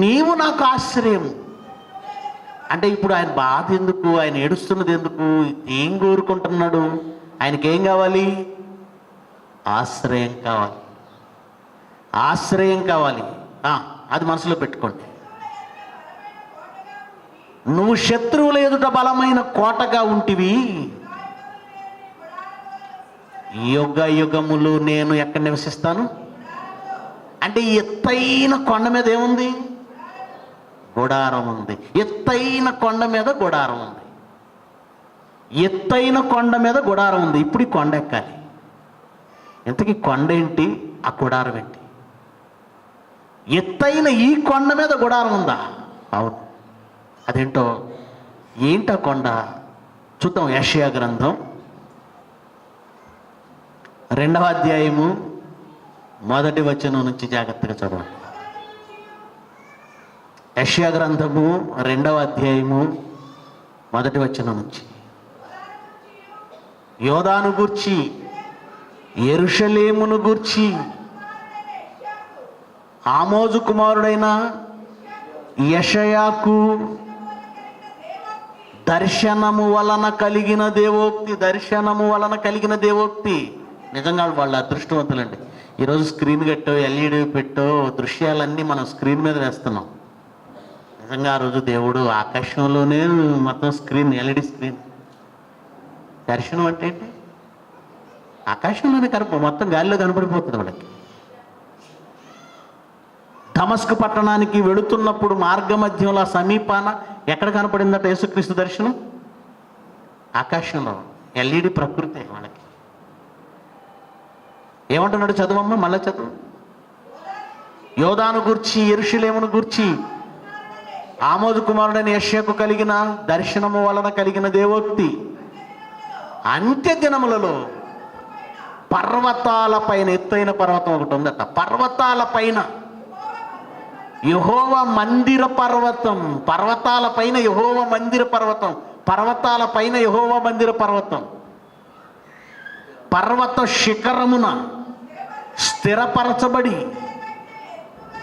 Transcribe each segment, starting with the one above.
నీవు నాకు ఆశ్రయము. అంటే ఇప్పుడు ఆయన బాధ ఎందుకు? ఆయన ఏడుస్తున్నది ఎందుకు? ఏం కోరుకుంటున్నాడు? ఆయనకి ఏం కావాలి? ఆశ్రయం కావాలి. ఆశ్రయం కావాలి. అది మనసులో పెట్టుకోండి. నువ్వు శత్రువుల ఎదుట బలమైన కోటగా ఉంటివి. యుగ యుగములు నేను ఎక్కడ నివసిస్తాను? అంటే ఎత్తైన కొండ మీద ఏముంది? గుడారం ఉంది. ఎత్తైన కొండ మీద గుడారం ఉంది. ఎత్తైన కొండ మీద గుడారం ఉంది. ఇప్పుడు ఈ కొండ ఎక్కాలి. ఇంతకీ కొండ ఏంటి? ఆ గుడారం ఏంటి? ఎత్తైన ఈ కొండ మీద గుడారం ఉందా? అవును. అదేంటో? ఏంటా కొండ? చూద్దాం యషయా గ్రంథం. రెండవ అధ్యాయము. మొదటి వచనం నుంచి జాగ్రత్తగా చదవండి. యషయా గ్రంథము రెండవ అధ్యాయము మొదటి వచ్చిన నుంచి. యోధాను గూర్చి ఎరుషలేమును గూర్చి ఆమోజు కుమారుడైన యషయాకు దర్శనము వలన కలిగిన దేవోక్తి దర్శనము వలన కలిగిన దేవోక్తి. నిజంగా వాళ్ళు అదృష్టవంతులండి. ఈరోజు స్క్రీన్ కట్టో ఎల్ఈడి పెట్టో దృశ్యాలన్నీ మనం స్క్రీన్ మీద వేస్తున్నాం. నిజంగా ఆ రోజు దేవుడు ఆకాశంలోనే మొత్తం స్క్రీన్ ఎల్ఈడి స్క్రీన్. దర్శనం అంటే ఏంటి? ఆకాశంలోనే కనప మొత్తం గాలిలో కనపడిపోతుంది వాళ్ళకి తమస్క్ పట్టణానికి వెళుతున్నప్పుడు మార్గ మధ్యంలో సమీపాన ఎక్కడ కనపడిందట యేసుక్రీస్తు దర్శనం? ఆకాశంలో. ఎల్ఈడి ప్రకృతి వాళ్ళకి ఏమంటున్నాడు చదువమ్మ? మళ్ళీ చదువు. యోధాను గూర్చి ఎరుషులేమును గూర్చి ఆమోదు కుమారుడైన యశ్యకు కలిగిన దర్శనము వలన కలిగిన దేవోక్తి అంత్య దినములలో పర్వతాల పైన ఎత్తైన పర్వతం ఒకటి ఉందట పర్వతాల పైన యహోవ మందిర పర్వతం. పర్వతాల పైన యహోవ మందిర పర్వతం. పర్వతాల పైన యహోవ మందిర పర్వతం. పర్వత శిఖరమున స్థిరపరచబడి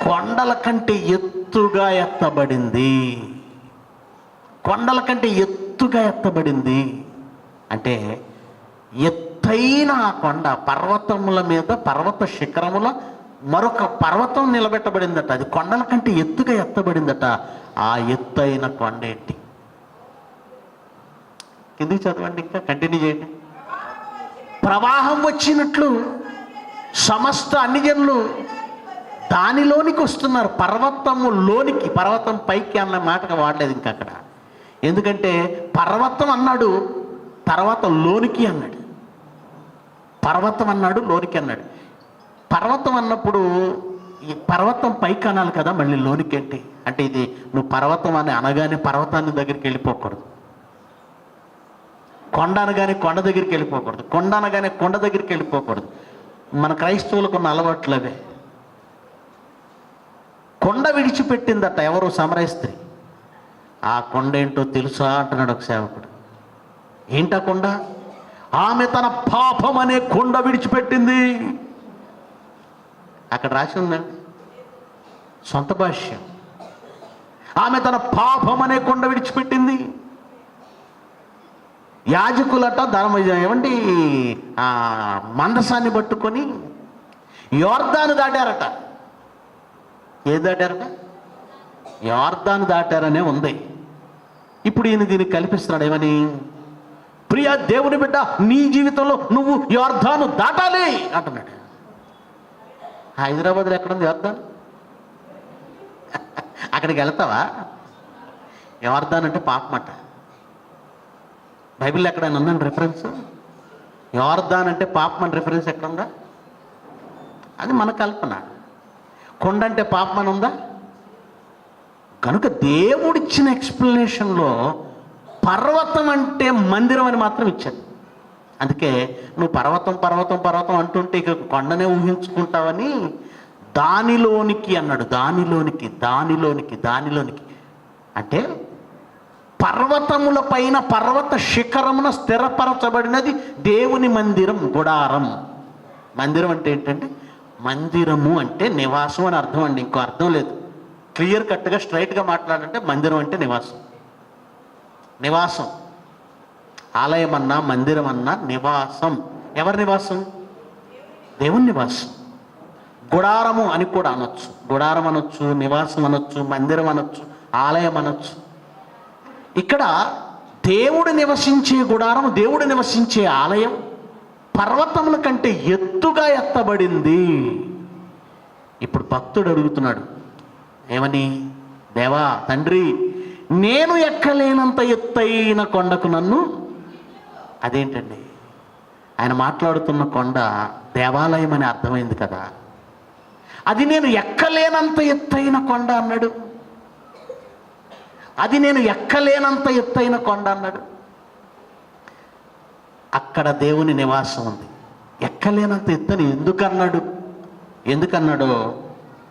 కొండల కంటే ఎత్తుగా ఎత్తబడింది. కొండల కంటే ఎత్తుగా ఎత్తబడింది. అంటే ఎత్తైన ఆ కొండ పర్వతముల మీద పర్వత శిఖరముల మరొక పర్వతం నిలబెట్టబడిందట. అది కొండల కంటే ఎత్తుగా ఎత్తబడిందట. ఆ ఎత్తైన కొండ ఏంటి? ఎందుకు చదవండి ఇంకా? కంటిన్యూ చేయండి. ప్రవాహం వచ్చినట్లు సమస్త అన్ని జనులు దానిలోనికి వస్తున్నారు. పర్వతము లోనికి పర్వతం పైకి అన్న మాటగా వాడలేదు ఇంకా అక్కడ. ఎందుకంటే పర్వతం అన్నాడు తర్వాత లోనికి అన్నాడు. పర్వతం అన్నాడు లోనికి అన్నాడు. పర్వతం అన్నప్పుడు ఈ పర్వతం పైకి అనాలి కదా మళ్ళీ లోనికి ఏంటి అంటే ఇది నువ్వు పర్వతం అని అనగానే పర్వతాన్ని దగ్గరికి వెళ్ళిపోకూడదు. కొండ అనగానే కొండ దగ్గరికి వెళ్ళిపోకూడదు. కొండ అనగానే కొండ దగ్గరికి వెళ్ళిపోకూడదు. మన క్రైస్తవులకు ఉన్న అలవాట్లు అవే కొండ విడిచిపెట్టిందట ఎవరు? సమరస్త్రీ ఆ కొండ ఏంటో తెలుసా అంటున్నాడు ఒక సేవకుడు. ఏంటా కొండ? ఆమె తన పాపం అనే కొండ విడిచిపెట్టింది. అక్కడ రాసి ఉందండి సొంత భాష్యం. ఆమె తన పాపం అనే కొండ విడిచిపెట్టింది. యాజకులట ధర్మ ఏమండి? ఆ, మందసాన్ని పట్టుకొని యోర్దాను దాటారట. ఏది దాటారట? యోర్దాను దాటారనే ఉంది. ఇప్పుడు ఈయన దీనికి కల్పిస్తున్నాడు ఏమని? ప్రియ దేవుని బిడ్డ నీ జీవితంలో నువ్వు యోర్ధాను దాటాలి అంటున్నాడు. హైదరాబాద్లో ఎక్కడుంది యోర్ధాన్ అక్కడికి వెళ్తావా? యోర్ధాన్ అంటే పాపమట. బైబిల్ ఎక్కడైనా ఉందండి రిఫరెన్స్ యోర్ధాన్ అంటే పాపం అని రిఫరెన్స్ ఎక్కడుందా? అది మన కల్పన. కొండ అంటే పాపం అని ఉందా? కనుక దేవుడిచ్చిన ఎక్స్ప్లెనేషన్లో పర్వతం అంటే మందిరం అని మాత్రం ఇచ్చాడు. అందుకే నువ్వు పర్వతం పర్వతం పర్వతం అంటుంటే ఇక కొండనే ఊహించుకుంటావని దానిలోనికి అన్నాడు. దానిలోనికి దానిలోనికి దానిలోనికి. అంటే పర్వతముల పైన పర్వత శిఖరమున స్థిరపరచబడినది దేవుని మందిరం గుడారం. మందిరం అంటే ఏంటంటే మందిరము అంటే నివాసం అని అర్థం అండి. ఇంకో అర్థం లేదు. క్లియర్ కట్గా స్ట్రైట్గా మాట్లాడాలంటే మందిరం అంటే నివాసం. నివాసం. ఆలయం అన్నా మందిరం అన్నా నివాసం. ఎవరి నివాసం? దేవుని నివాసం. గుడారము అని కూడా అనొచ్చు. గుడారం అనొచ్చు నివాసం అనొచ్చు మందిరం అనొచ్చు ఆలయం అనొచ్చు. ఇక్కడ దేవుడు నివసించే గుడారం దేవుడు నివసించే ఆలయం పర్వతముల కంటే ఎత్తుగా ఎత్తబడింది. ఇప్పుడు భక్తుడు అడుగుతున్నాడు ఏమని? దేవా తండ్రి నేను ఎక్కలేనంత ఎత్తైన కొండకు నన్ను అదేంటండి? ఆయన మాట్లాడుతున్న కొండ దేవాలయం అని అర్థమైంది కదా. అది నేను ఎక్కలేనంత ఎత్తైన కొండ అన్నాడు. అది నేను ఎక్కలేనంత ఎత్తైన కొండ అన్నాడు. అక్కడ దేవుని నివాసం ఉంది. ఎక్కలేనంత ఎత్తని ఎందుకన్నాడు? ఎందుకన్నాడో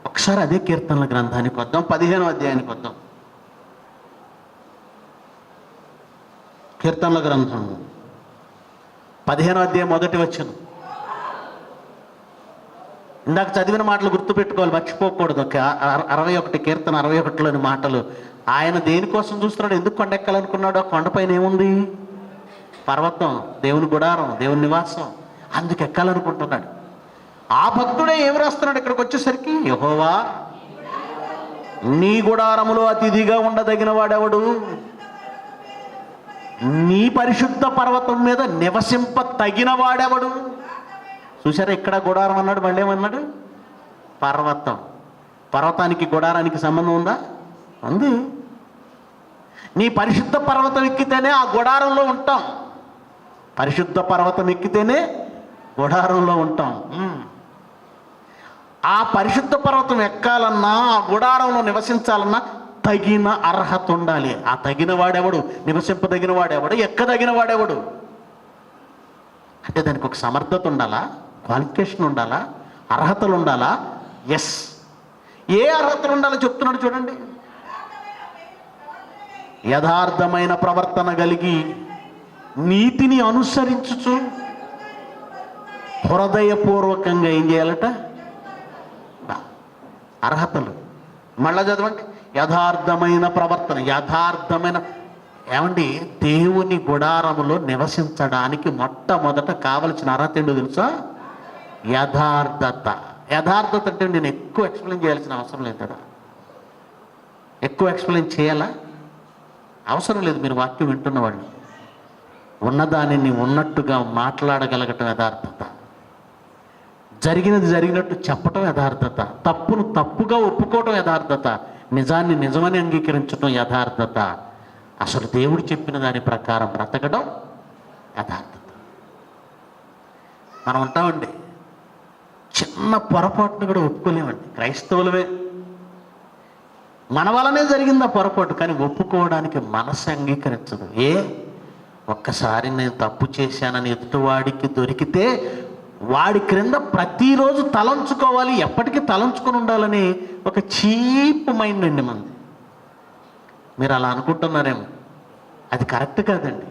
ఒకసారి అదే కీర్తనల గ్రంథానికి వద్దాం పదిహేనో అధ్యాయానికి వద్దాం కీర్తనల గ్రంథం. పదిహేనో అధ్యాయం మొదటి వచ్చిన ఇందాక చదివిన మాటలు గుర్తుపెట్టుకోవాలి మర్చిపోకూడదు. ఒక అర- అరవై ఒకటి కీర్తన అరవై ఒకటిలోని మాటలు. ఆయన దేనికోసం చూస్తున్నాడు? ఎందుకు కొండెక్కాలనుకున్నాడు? ఆ కొండపైన ఏముంది? పర్వతం దేవుని గుడారం దేవుని నివాసం. అందుకు ఎక్కాలనుకుంటున్నాడు. ఆ భక్తుడే ఏం రాస్తున్నాడు ఇక్కడికి వచ్చేసరికి? యహోవా నీ గుడారములో అతిథిగా ఉండదగిన వాడెవడు నీ పరిశుద్ధ పర్వతం మీద నివసింప తగిన వాడెవడు చూసారా ఇక్కడ గుడారం అన్నాడు మళ్ళీ ఏమన్నాడు? పర్వతం. పర్వతానికి గుడారానికి సంబంధం ఉందా? ఉంది. నీ పరిశుద్ధ పర్వతం ఎక్కితేనే ఆ గుడారంలో ఉంటాం. పరిశుద్ధ పర్వతం ఎక్కితేనే గుడారంలో ఉంటాం. ఆ పరిశుద్ధ పర్వతం ఎక్కాలన్నా ఆ గుడారంలో నివసించాలన్నా తగిన అర్హత ఉండాలి. ఆ తగిన వాడెవడు? నివసింపదగిన వాడెవడు? ఎక్కదగిన వాడెవడు? అంటే దానికి ఒక సమర్థత ఉండాలా? క్వాలిఫికేషన్ ఉండాలా? అర్హతలు ఉండాలా? ఎస్ ఏ అర్హతలు ఉండాలో చెప్తున్నాడు చూడండి. యథార్థమైన ప్రవర్తన కలిగి నీతిని అనుసరించుచు హృదయపూర్వకంగా ఏం చేయాలట? బా. అర్హతలు. మళ్ళా చదవండి. యథార్థమైన ప్రవర్తన యథార్థమైన ఏమండి? దేవుని గుడారములో నివసించడానికి మొట్టమొదట కావలసిన అర్హత ఏంటో తెలుసా? యథార్థత. యథార్థత అంటే నేను ఎక్కువ ఎక్స్ప్లెయిన్ చేయాల్సిన అవసరం లేదు కదా. ఎక్కువ ఎక్స్ప్లెయిన్ చేయాలా? అవసరం లేదు మీరు వాక్యం వింటున్నవాళ్ళు ఉన్నదానిని ఉన్నట్టుగా మాట్లాడగలగటం యథార్థత. జరిగినది జరిగినట్టు చెప్పటం యథార్థత. తప్పును తప్పుగా ఒప్పుకోవటం యథార్థత. నిజాన్ని నిజమని అంగీకరించడం యథార్థత. అసలు దేవుడు చెప్పిన దాని ప్రకారం బ్రతకడం యథార్థత. మనం ఉంటామండి చిన్న పొరపాటును కూడా ఒప్పుకోలేమండి. క్రైస్తవులమే. మన వలనే జరిగింది ఆ పొరపాటు కానీ ఒప్పుకోవడానికి మనసు అంగీకరించదు. ఏ? ఒక్కసారి నేను తప్పు చేశానని ఎదుటివాడికి దొరికితే వాడి క్రింద ప్రతిరోజు తలంచుకోవాలి ఎప్పటికీ తలంచుకొని ఉండాలని ఒక చీప్ మైండ్ అండి మనది మీరు అలా అనుకుంటున్నారేమో. అది కరెక్ట్ కాదండి.